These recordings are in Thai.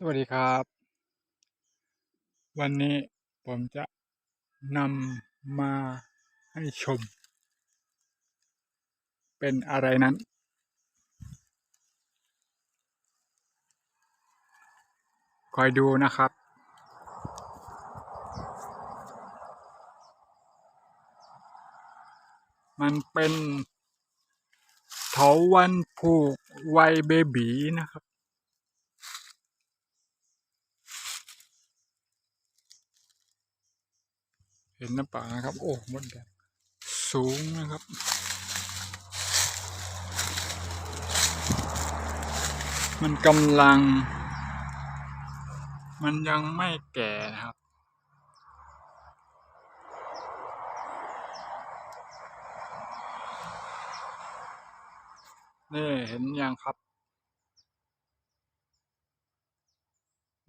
สวัสดีครับ วันนี้ผมจะนำมาให้ชม เป็นอะไรนั้น คอยดูนะครับ มันเป็นเถาวันผูกไวเบบีนะครับ เห็นน้าป่านะครับ โอ้มดแดงสูงนะครับมันกำลัง มันยังไม่แก่นะครับ นี่เห็นยังครับ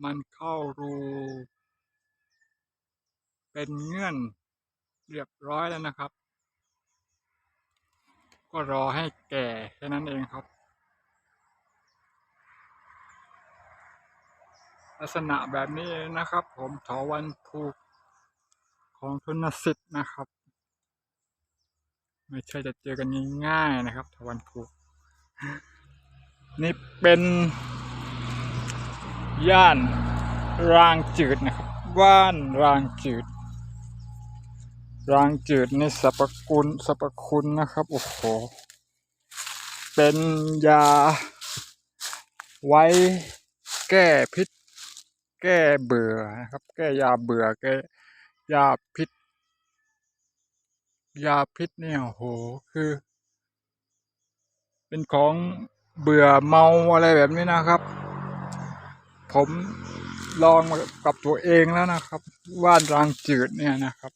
มันเข้ารู เป็นเงื่อนเรียบร้อยแล้วนะครับ ก็รอให้แก่แค่นั้นเองครับ ลักษณะแบบนี้นะครับ ผมถาวันผูกของทุนสิทธิ์นะครับ ไม่ใช่จะเจอกันง่ายๆนะครับถาวันผูก นี่เป็นย่านรางจืดนะครับ ว่านรางจืด รางจืดในสรรพคุณสรรพคุณนะครับ โอ้โห เป็นยา ไว้แก้พิษ แก้เบื่อนะครับ แก้ยาเบื่อแก้ยาพิษ ยาพิษเนี่ยโหคือ เป็นของเบื่อเมาอะไรแบบนี้นะครับ ผมลองกับตัวเองแล้วนะครับ ว่านรางจืดเนี่ยนะครับ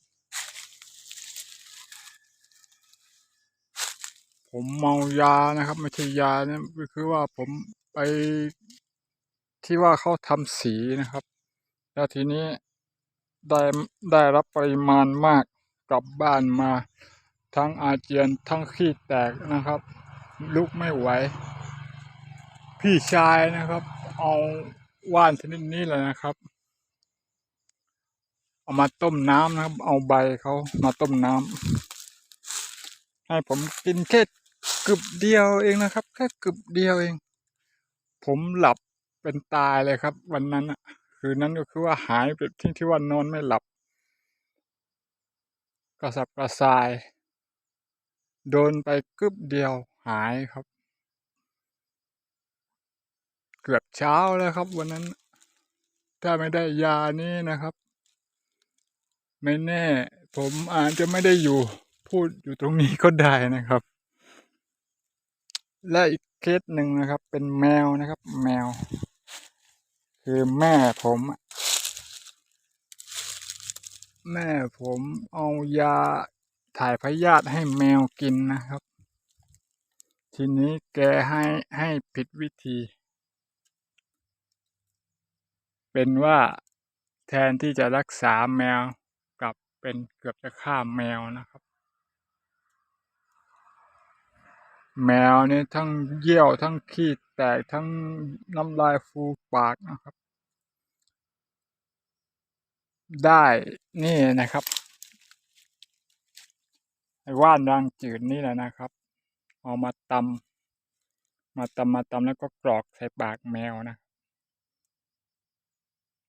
ผมเมายานะครับ ไม่ใช่ยาเนี่ยคือว่าผมไปที่ว่าเขาทำสีนะครับ แล้วทีนี้ได้ได้รับปริมาณมากกลับบ้านมา ทั้งอาเจียนทั้งขี้แตกนะครับ ลุกไม่ไหว พี่ชายนะครับ เอาว่านชนิดนี้เลยนะครับ เอามาต้มน้ำนะครับ เอาใบเขามาต้มน้ำให้ผมกินแค่ กึบเดียวเองนะครับ แค่กึบเดียวเอง ผมหลับเป็นตายเลยครับ วันนั้นอะคืนนั้นก็คือว่าหายไปที่ที่ว่านอนไม่หลับ กระสับกระส่าย โดนไปกึบเดียวหายครับ เกือบเช้าแล้วครับ วันนั้น ถ้าไม่ได้ยานี้นะครับ ไม่แน่ ผมอาจจะไม่ได้อยู่พูดอยู่ตรงนี้ก็ได้นะครับ และอีกเคสหนึ่งนะครับ เป็นแมวนะครับ แมว คือแม่ผมแม่ผมเอายาถ่ายพยาธิให้แมวกินนะครับ ทีนี้แกให้ให้ผิดวิธี เป็นว่าแทนที่จะรักษาแมวกลับเป็นเกือบจะฆ่าแมวนะครับ แมวเนี่ยทั้งเยี่ยวทั้งขี้แตกทั้งน้ำลายฟูปากนะครับ ได้นี่นะครับไอ้ว่านรางจืดนี่แหละนะครับ เอามาตำมาตำมาตำแล้วก็กรอกใส่ปากแมวนะ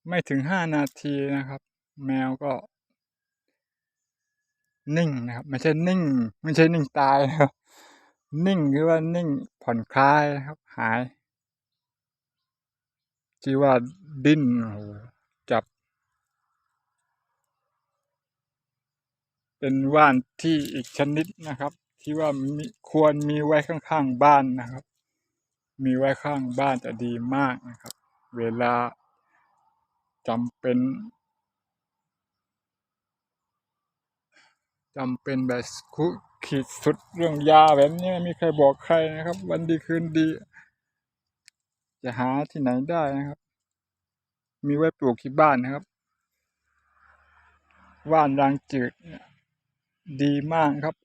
ไม่ถึงห้านาทีนะครับ แมวก็นิ่งนะครับ ไม่ใช่นิ่ง ไม่ใช่นิ่งตายนะครับ นิ่งคือว่านิ่งผ่อนคลายนะครับ หายที่ว่าดิ้นโหจับ เป็นว่านที่อีกชนิดนะครับ ที่ว่ามีควรมีไว้ข้างๆบ้านนะครับ มีไว้ข้างบ้านจะดีมากนะครับ เวลาจำเป็นจำเป็นแบบคุ ขีดสุดเรื่องยาแบบนี้ไม่มีใครบอกใครนะครับ วันดีคืนดี จะหาที่ไหนได้นะครับ มีไว้ปลูกที่บ้านนะครับ ว่านรางจืดเนี่ยดีมากครับ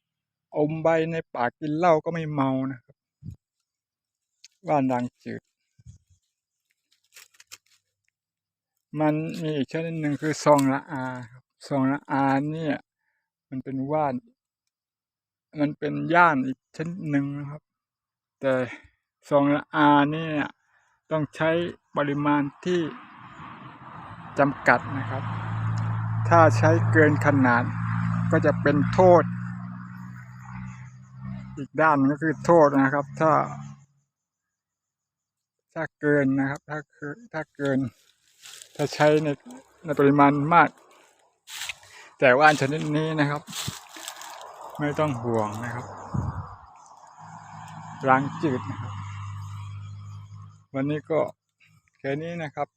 อมใบในปากกินเหล้าก็ไม่เมานะครับ ว่านรางจืด มันมีอีกชนิดหนึ่งคือซองละอาครับซองละอาเนี่ย มันเป็นว่าน มันเป็นย่านอีกชนิดหนึ่งนะครับ แต่ซองละอาเนี่ยต้องใช้ปริมาณที่จำกัดนะครับ ถ้าใช้เกินขนาดก็จะเป็นโทษ อีกด้านก็คือโทษนะครับ ถ้า ถ้าเกินนะครับ ถ้าคือถ้าเกิน ถ้าใช้ในในปริมาณมาก แต่ว่าอันชนิดนี้นะครับ ไม่ต้องห่วงนะครับล้างจืดนะครับ วันนี้ก็แค่นี้นะครับ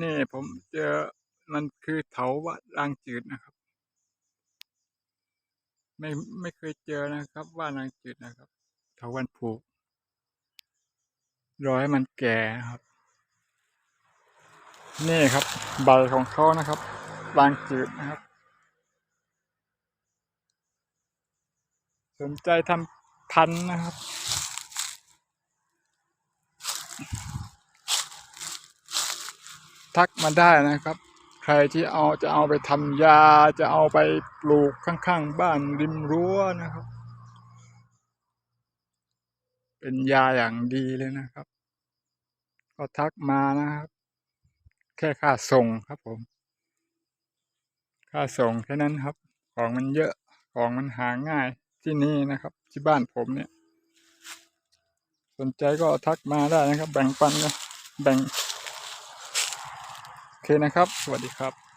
นี่ผมเจอมันคือเถาวัดล้างจืดนะครับ ไม่ไม่เคยเจอนะครับ ว่าล้างจืดนะครับ เถาวันผูกรอให้มันแก่นะครับ นี่ครับ ใบของเขานะครับบางจืดนะครับ สนใจทำพันนะครับ ทักมาได้นะครับ ใครที่เอาจะเอาไปทำยาจะเอาไปปลูกข้างๆ บ้านริมรั้วนะครับ เป็นยาอย่างดีเลยนะครับ ก็ทักมานะครับ แค่ค่าส่งครับผม ค่าส่งแค่นั้นครับ ของมันเยอะของมันหาง่าย ที่นี่นะครับ ที่บ้านผมเนี่ย สนใจก็ทักมาได้นะครับ แบ่งปันนะแบ่ง โอเคนะครับ สวัสดีครับ